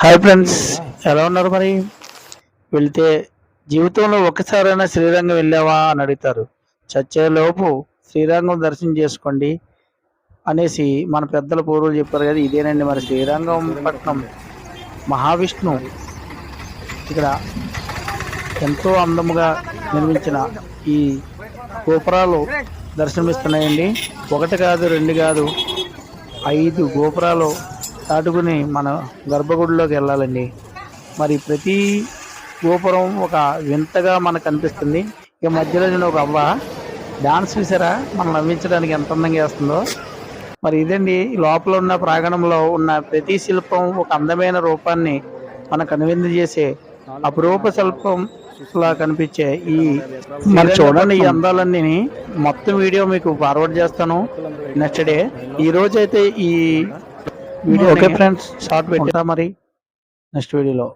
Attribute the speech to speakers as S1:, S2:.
S1: Hi friends ఎలా ఉన్నారు మరి? వెళ్తే జీవితంలో ఒక్కసారైనా శ్రీరంగం వెళ్ళావా అని అడుగుతారు. చచ్చేలోపు శ్రీరంగం దర్శనం చేసుకోండి అనేసి మన పెద్దల పూర్వులు చెప్పారు కదా ఇదేనండి మరి శ్రీరంగం పట్నం. మహావిష్ణు ఇక్కడ ఎంతో అందముగా నిర్మించిన ఈ గోపురాలు దర్శనమిస్తున్నాయండి. ఒకటి కాదు రెండు కాదు ఐదు గోపురాలు దాటుకుని మన గర్భగుడిలోకి వెళ్ళాలండి. మరి ప్రతి గోపురం ఒక వింతగా మనకు కనిపిస్తుంది. ఇక మధ్యలో నేను ఒక అవ్వ డాన్స్ చూసారా? మనం నవ్వించడానికి ఎంత అందంగా వేస్తుందో మరి ఇదండి ఈ లోపల ఉన్న ప్రాంగణంలో ఉన్న ప్రతి శిల్పం ఒక అందమైన రూపాన్ని మనకు కనువిందు చేసే అపురూప శిల్పం లా కనిపించే ఈ మరి చూడండి ఈ అందాలన్నీ. మొత్తం వీడియో మీకు ఫార్వర్డ్ చేస్తాను. నెక్స్ట్ డే ఈ రోజు అయితే ఈ ఓకే ఫ్రెండ్స్. షార్ట్ పెట్టా మరి. నెక్స్ట్ వీడియోలో.